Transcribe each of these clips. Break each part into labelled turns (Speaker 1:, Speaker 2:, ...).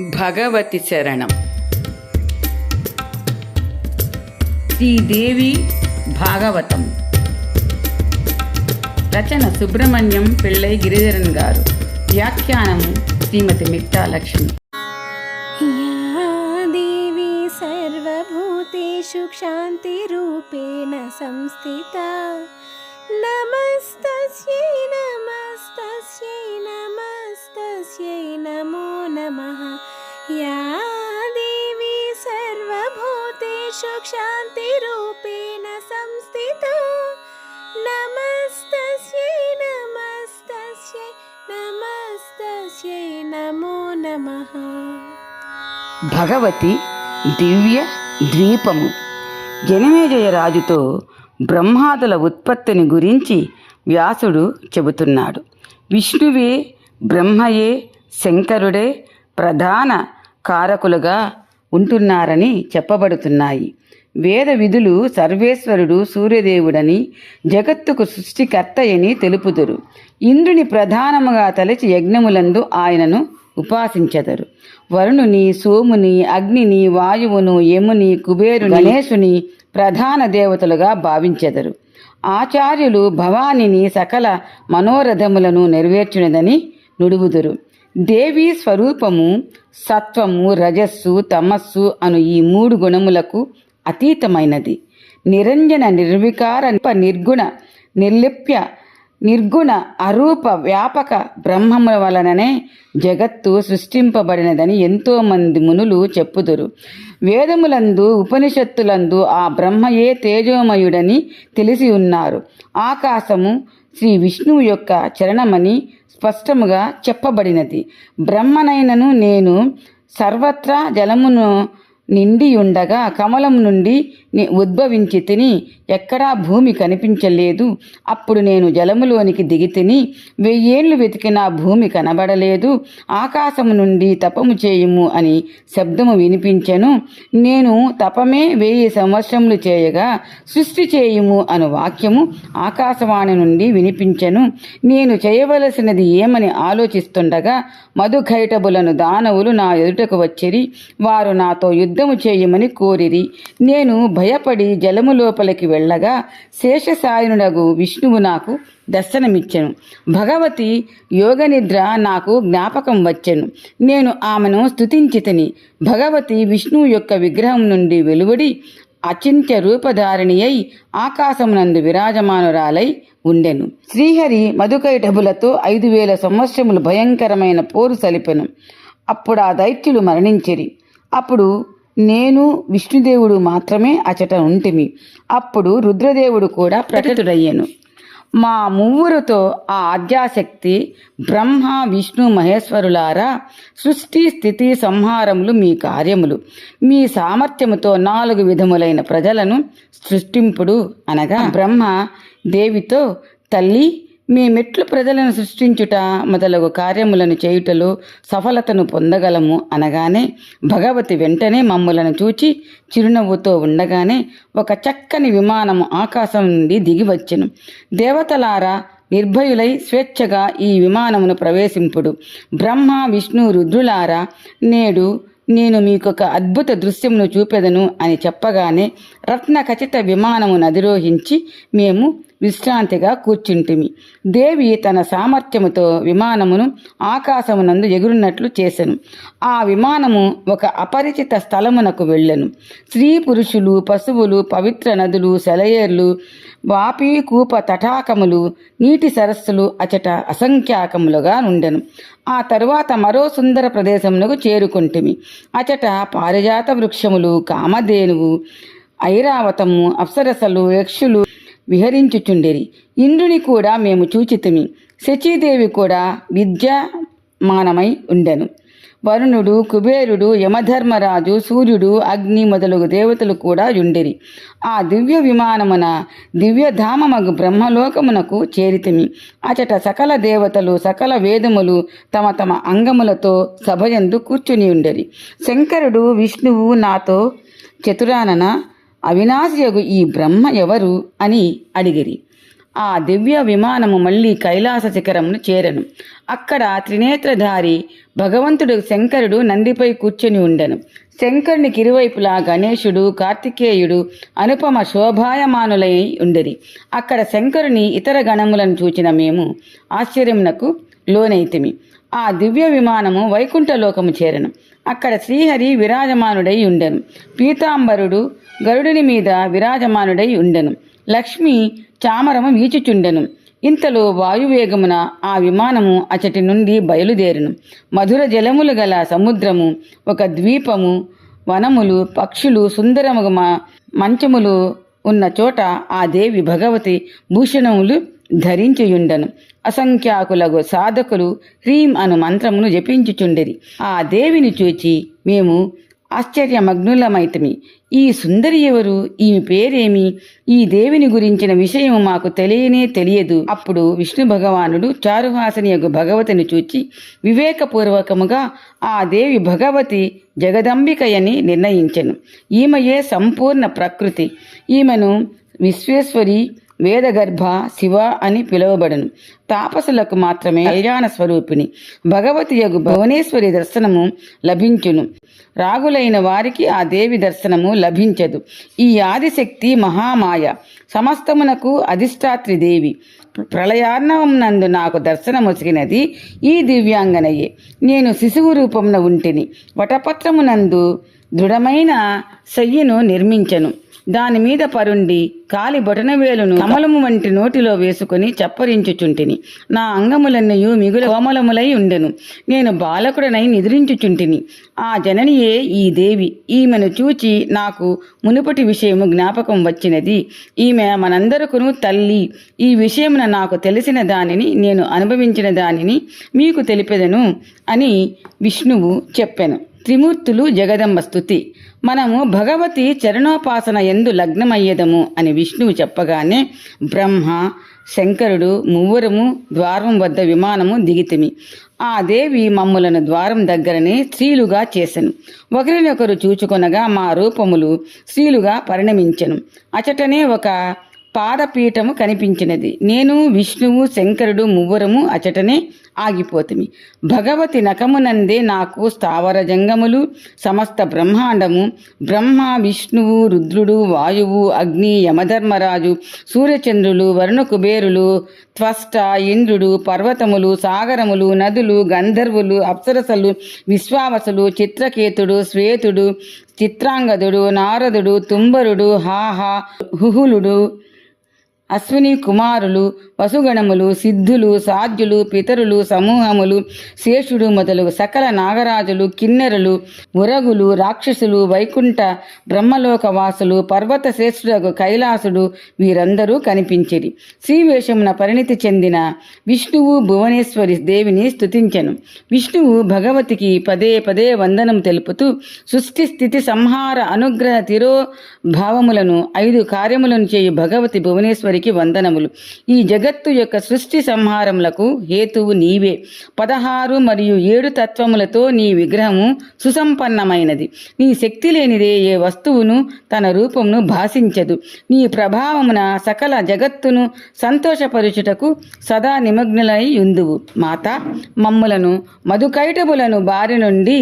Speaker 1: భగవతి చరణం. శ్రీదేవి భాగవతం. రచన సుబ్రహ్మణ్యం పిళ్ళై గిరిధరన్ గారు. వ్యాఖ్యానం శ్రీమతి మిక్తాలక్ష్మి
Speaker 2: సర్వభూతేషు శాంతిరూపేణ సంస్థిత. నమస్తే నమః. नमस्तस्यै नमस्तस्यै नमस्तस्यै नमो नमः या देवी सर्वभूतेषु क्षान्तिरूपेण संस्थिता नमस्तस्यै नमस्तस्यै नमस्तस्यै नमो नमः
Speaker 1: భగవతి దివ్య ద్వీపము జనమేజయ రాజుతో బ్రహ్మాదుల ఉత్పత్తిని గురించి వ్యాసుడు చెబుతున్నాడు. విష్ణువే బ్రహ్మయే శంకరుడే ప్రధాన కారకులుగా ఉంటున్నారని చెప్పబడుతున్నాయి. వేద విధులు సర్వేశ్వరుడు సూర్యదేవుడని జగత్తుకు సృష్టికర్తయని తెలుపుదురు. ఇంద్రుని ప్రధానముగా తలచి యజ్ఞములందు ఆయనను ఉపాసించెదరు. వరుణుని సోముని అగ్నిని వాయువును యముని కుబేరుని గణేశుని ప్రధాన దేవతలుగా భావించెదరు. ఆచార్యులు భవానిని సకల మనోరథములను నెరవేర్చినదని నుడువుదురు దేవి స్వరూపము సత్వము రజస్సు తమస్సు అను ఈ మూడు గుణములకు అతీతమైనది. నిరంజన నిర్వికార నిర్గుణ నిర్లిప్య నిర్గుణ అరూప వ్యాపక బ్రహ్మముల వలననే జగత్తు సృష్టింపబడినదని ఎంతోమంది మునులు చెప్పుదురు. వేదములందు ఉపనిషత్తులందు ఆ బ్రహ్మయే తేజోమయుడని తెలిసి ఉన్నారు. ఆకాశము శ్రీ విష్ణువు యొక్క చరణమని స్పష్టముగా చెప్పబడినది. బ్రహ్మనైనను నేను సర్వత్రా జలమును నిండి ఉండగా కమలం నుండి ఉద్భవించి తిని ఎక్కడా భూమి కనిపించలేదు. అప్పుడు నేను జలములోనికి దిగి తిని వెయ్యేళ్ళు వెతికినా భూమి కనబడలేదు. ఆకాశము నుండి తపము చేయుము అని శబ్దము వినిపించెను. నేను తపమే వెయ్యి సంవత్సరములు చేయగా సృష్టి చేయుము అను వాక్యము ఆకాశవాణి నుండి వినిపించెను. నేను చేయవలసినది ఏమని ఆలోచిస్తుండగా మధుఘైటబులను దానవులు నా ఎదుటకు వచ్చిరి. వారు నాతో యుద్ధము చేయమని కోరిరి. నేను భయపడి జలము లోపలికి వెళ్ళగా శేషసాయనుడగు విష్ణువు నాకు దర్శనమిచ్చెను. భగవతి యోగనిద్ర నాకు జ్ఞాపకం వచ్చెను. నేను ఆమెను స్తుతించితిని. భగవతి విష్ణువు యొక్క విగ్రహం నుండి వెలువడి అచింత్య రూపధారిణి అయి ఆకాశమునందు విరాజమానురాలై ఉండెను. శ్రీహరి మధుకైటబులతో ఐదు వేల సంవత్సరములు భయంకరమైన పోరు సలిపెను. అప్పుడు ఆ దైత్యులు మరణించిరి. అప్పుడు నేను విష్ణుదేవుడు మాత్రమే అచట ఉంటిమి. అప్పుడు రుద్రదేవుడు కూడా ప్రకటుడయ్యెను. మా మువ్వురుతో ఆ ఆద్యాశక్తి బ్రహ్మ విష్ణు మహేశ్వరులారా సృష్టి స్థితి సంహారములు మీ కార్యములు. మీ సామర్థ్యముతో నాలుగు విధములైన ప్రజలను సృష్టింపుడు అనగా బ్రహ్మ దేవితో తల్లి మీ మెట్లు ప్రజలను సృష్టించుట మొదలగు కార్యములను చేయుటలో సఫలతను పొందగలము అనగానే భగవతి వెంటనే మమ్ములను చూచి చిరునవ్వుతో ఉండగానే ఒక చక్కని విమానము ఆకాశం నుండి దిగివచ్చెను. దేవతలారా నిర్భయులై స్వేచ్ఛగా ఈ విమానమును ప్రవేశింపుడు. బ్రహ్మ విష్ణు రుద్రులారా నేడు నేను మీకొక అద్భుత దృశ్యమును చూపెదను అని చెప్పగానే రత్న ఖచ్చిత విమానమును అధిరోహించి మేము విశ్రాంతిగా కూర్చుంటిమి. దేవి తన సామర్థ్యముతో విమానమును ఆకాశమునందు ఎగురున్నట్లు చేసెను. ఆ విమానము ఒక అపరిచిత స్థలమునకు వెళ్ళెను. స్త్రీ పురుషులు పశువులు పవిత్ర నదులు సెలయేర్లు వాపి కూప తటాకములు నీటి సరస్సులు అచట అసంఖ్యాకములుగా నుండెను. ఆ తరువాత మరో సుందర ప్రదేశమునకు చేరుకుంటిమి. అచట పారిజాత వృక్షములు కామధేనువు ఐరావతము అప్సరసలు యక్షులు విహరించుచుండిరి. ఇంద్రుని కూడా మేము చూచితిమి. శచీదేవి కూడా విద్యమానమై ఉండెను. వరుణుడు కుబేరుడు యమధర్మరాజు సూర్యుడు అగ్ని మొదలగు దేవతలు కూడా యుండిరి. ఆ దివ్య విమానమున దివ్యధామమగు బ్రహ్మలోకమునకు చేరితిమి. అచట సకల దేవతలు సకల వేదములు తమ తమ అంగములతో సభయందు కూర్చుని ఉండరి శంకరుడు విష్ణువు నాతో చతురానన అవినాశియగు ఈ బ్రహ్మ ఎవరు అని అడిగిరి. ఆ దివ్య విమానము మళ్ళీ కైలాస శిఖరమును చేరను. అక్కడ త్రినేత్రధారి భగవంతుడు శంకరుడు నందిపై కూర్చొని ఉండెను. శంకరునికి ఇరువైపులా గణేశుడు కార్తికేయుడు అనుపమ శోభాయమానులై ఉండేది అక్కడ శంకరుని ఇతర గణములను చూచిన మేము ఆశ్చర్యమునకు లోనైతిమి. ఆ దివ్య విమానము వైకుంఠలోకము చేరను. అక్కడ శ్రీహరి విరాజమానుడై ఉండెను పీతాంబరుడు గరుడిని మీద విరాజమానుడై ఉండెను. లక్ష్మి చామరము వీచుచుండెను. ఇంతలో వాయువేగమున ఆ విమానము అచటి నుండి బయలుదేరును. మధుర జలములు గల సముద్రము ఒక ద్వీపము వనములు పక్షులు సుందరముగ మ- మంచములు ఉన్న చోట ఆ దేవి భగవతి భూషణములు ధరించియుండను. అసంఖ్యాకులగు సాధకులు హ్రీం అను మంత్రమును జపించుచుండిరి. ఆ దేవిని చూచి మేము ఆశ్చర్యమగ్నులమైతమి. ఈ సుందరి ఎవరు? ఈమె పేరేమి? ఈ దేవిని గురించిన విషయం మాకు తెలియనే తెలియదు. అప్పుడు విష్ణు భగవానుడు చారుహాసని యొక్క భగవతిని చూచి వివేకపూర్వకముగా ఆ దేవి భగవతి జగదంబికయని నిర్ణయించెను. ఈమెయే సంపూర్ణ ప్రకృతి. ఈమెను విశ్వేశ్వరి వేదగర్భ శివ అని పిలువబడను. తాపసులకు మాత్రమే కళ్యాణ స్వరూపిణి. భగవతి యగు భువనేశ్వరి దర్శనము లభించును. రాగులైన వారికి ఆ దేవి దర్శనము లభించదు. ఈ ఆదిశక్తి మహామాయ. సమస్తమునకు అధిష్టాత్రి దేవి. ప్రళయార్ణవం నందు నాకు దర్శనమొసిగినది ఈ దివ్యాంగనయే. నేను శిశువు రూపమున ఉంటిని. వటపత్రమునందు దృఢమైన శయ్యను నిర్మించను. దాని మీద పరుండి కాలి బొటనవేలును కమలము వంటి నోటిలో వేసుకుని చప్పరించుచుంటిని. నా అంగములన్నయు మిగుల కోమలములై ఉండెను. నేను బాలకుడనై నిద్రించుచుంటిని. ఆ జననియే ఈ దేవి. ఈమెను చూచి నాకు మునుపటి విషయము జ్ఞాపకం వచ్చినది. ఈమె మనందరకును తల్లి. ఈ విషయమున నాకు తెలిసిన దానిని నేను అనుభవించిన దానిని మీకు తెలిపెదను అని విష్ణువు చెప్పెను. త్రిమూర్తులు జగదంబ స్థుతి మనము భగవతి చరణోపాసన ఎందు లగ్నమయ్యేదము అని విష్ణువు చెప్పగానే బ్రహ్మ శంకరుడు మువ్వరము ద్వారం వద్ద విమానము దిగితిమి. ఆ దేవి మమ్ములను ద్వారం దగ్గరనే స్త్రీలుగా చేసెను. ఒకరినొకరు చూచుకొనగా మా రూపములు స్త్రీలుగా పరిణమించెను. అచటనే ఒక పాదపీఠము కనిపించినది. నేను విష్ణువు శంకరుడు మువ్వరము అచటనే ఆగిపోతుమి. భగవతి నకమునందే నాకు స్థావర జంగములు సమస్త బ్రహ్మాండము బ్రహ్మ విష్ణువు రుద్రుడు వాయువు అగ్ని యమధర్మరాజు సూర్యచంద్రులు వరుణ కుబేరులు త్వష్ట ఇంద్రుడు పర్వతములు సాగరములు నదులు గంధర్వులు అప్సరసలు విశ్వావసులు చిత్రకేతుడు శ్వేతుడు చిత్రాంగదుడు నారదుడు తుంబరుడు హాహా హుహులుడు అశ్విని కుమారులు వసుగణములు సిద్ధులు సాధ్యులు పితరులు సమూహములు శేషుడు మొదలగు సకల నాగరాజులు కిన్నెరులు ఉరగులు రాక్షసులు వైకుంఠ బ్రహ్మలోకవాసులు పర్వత శ్రేష్ఠుడగు కైలాసుడు వీరందరూ కనిపించిరి. శ్రీవేషమున పరిణితి చెందిన విష్ణువు భువనేశ్వరి దేవిని స్థుతించెను విష్ణువు భగవతికి పదే పదే వందనం తెలుపుతూ సృష్టి స్థితి సంహార అనుగ్రహ తిరో భావములను ఐదు కార్యములను చేయు భగవతి భువనేశ్వరి భువనేశ్వరికి వందనములు. ఈ జగత్తు యొక్క సృష్టి సంహారములకు హేతువు నీవే. పదహారు మరియు ఏడు తత్వములతో నీ విగ్రహము సుసంపన్నమైనది. నీ శక్తి లేనిదే ఏ వస్తువును తన రూపమును భాషించదు. నీ ప్రభావమున సకల జగత్తును సంతోషపరుచుటకు సదా నిమగ్నులై ఉందువు. మాత మమ్ములను మధుకైటబులను బారి నుండి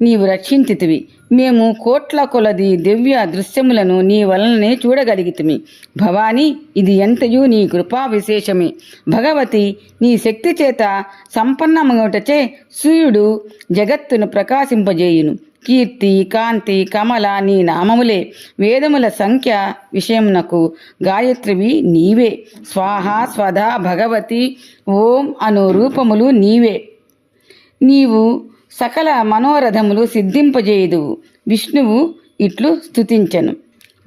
Speaker 1: నీవు రక్షించితివి. మేము కోట్ల కొలది దివ్య దృశ్యములను నీ వలననే చూడగలిగితిమి. భవానీ ఇది ఎంతయు నీ కృపా విశేషమే. భగవతి నీ శక్తి చేత సంపన్నమగుటచే సూర్యుడు జగత్తును ప్రకాశింపజేయును. కీర్తి కాంతి కమల నీ నామములే. వేదముల సంఖ్య విషయమునకు గాయత్రివి నీవే. స్వాహ స్వధ భగవతి ఓం అను రూపములు నీవే. నీవు సకల మనోరథములు సిద్ధింపజేయుదువు. విష్ణువు ఇట్లు స్తుతించెను.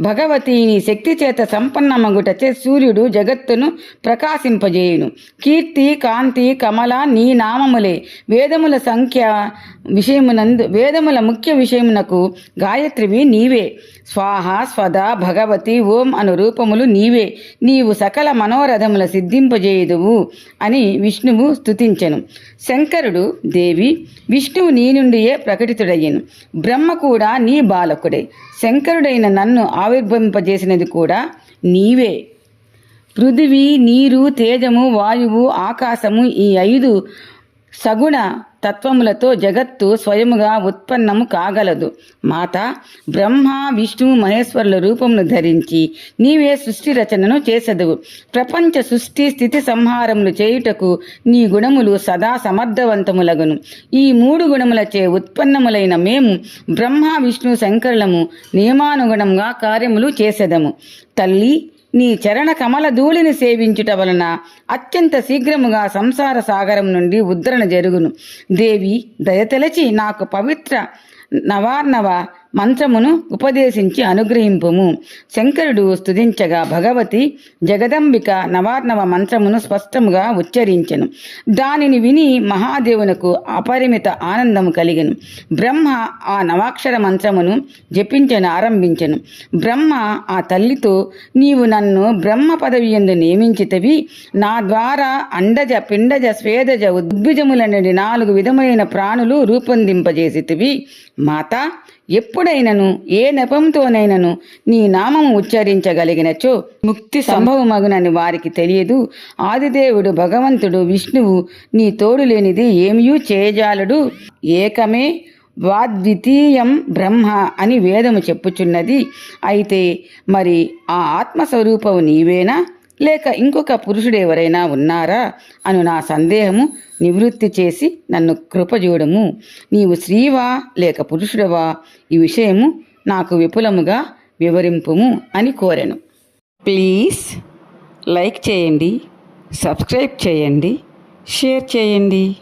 Speaker 1: భగవతి నీ శక్తి చేత సంపన్నమగుటచే సూర్యుడు జగత్తును ప్రకాశింపజేయును. కీర్తి కాంతి కమల నీ నామములే వేదముల సంఖ్య విషయమునందు వేదముల ముఖ్య విషయమునకు గాయత్రివి నీవే. స్వాహ స్వదా భగవతి ఓం అను రూపములు నీవే. నీవు సకల మనోరథముల సిద్ధింపజేయుదువు అని విష్ణువు స్తుతించెను. శంకరుడు దేవి విష్ణువు నీ నుండియే ప్రకటితుడయ్యను. బ్రహ్మ కూడా నీ బాలకుడే. శంకరుడైన నన్ను ఆవిర్భవింపజేసినది కూడా నీవే. పృథివీ నీరు తేజము వాయువు ఆకాశము ఈ ఐదు సగుణ తత్వములతో జగత్తు స్వయముగా ఉత్పన్నము కాగలదు. మాత బ్రహ్మ విష్ణు మహేశ్వరుల రూపమును ధరించి నీవే సృష్టి రచనను చేసెదవు. ప్రపంచ సృష్టి స్థితి సంహారములు చేయుటకు నీ గుణములు సదా సమర్థవంతములగును. ఈ మూడు గుణములచే ఉత్పన్నములైన మేము బ్రహ్మ విష్ణు శంకరులము నియమానుగుణంగా కార్యములు చేసెదము. తల్లి నీ చరణ కమల ధూళిని సేవించుట వలన అత్యంత శీఘ్రముగా సంసార సాగరం నుండి ఉద్ధరణ జరుగును. దేవి దయతలచి నాకు పవిత్ర నవార్ణవ మంత్రమును ఉపదేశించి అనుగ్రహింపుము. శంకరుడు స్తుతించగా భగవతి జగదంబిక నవార్ణవ మంత్రమును స్పష్టముగా ఉచ్చరించెను. దానిని విని మహాదేవునకు అపరిమిత ఆనందము కలిగెను. బ్రహ్మ ఆ నవాక్షర మంత్రమును జపించను ఆరంభించెను. బ్రహ్మ ఆ తల్లితో నీవు నన్ను బ్రహ్మ పదవి ఎందు నియమించితవి. నా ద్వారా అండజ పిండజ స్వేదజ ఉద్భిజములనడి నాలుగు విధమైన ప్రాణులు రూపొందింపజేసితివి. మాత ఎప్పుడైనను ఏ నెపంతోనైనను నీ నామము ఉచ్చరించగలిగినచో ముక్తి సంభవమగునని వారికి తెలియదు. ఆదిదేవుడు భగవంతుడు విష్ణువు నీ తోడు లేనిది ఏమియూ చేయజాలడు. ఏకమే వాద్వితీయం బ్రహ్మ అని వేదము చెప్పుచున్నది. అయితే మరి ఆ ఆత్మస్వరూపము నీవేనా? లేక ఇంకొక పురుషుడెవరైనా ఉన్నారా? అను నా సందేహము నివృత్తి చేసి నన్ను కృపజూడము నీవు స్త్రీవా లేక పురుషుడవా? ఈ విషయము నాకు విపులముగా వివరింపుము అని కోరెను. ప్లీజ్ లైక్ చేయండి సబ్స్క్రైబ్ చేయండి షేర్ చేయండి.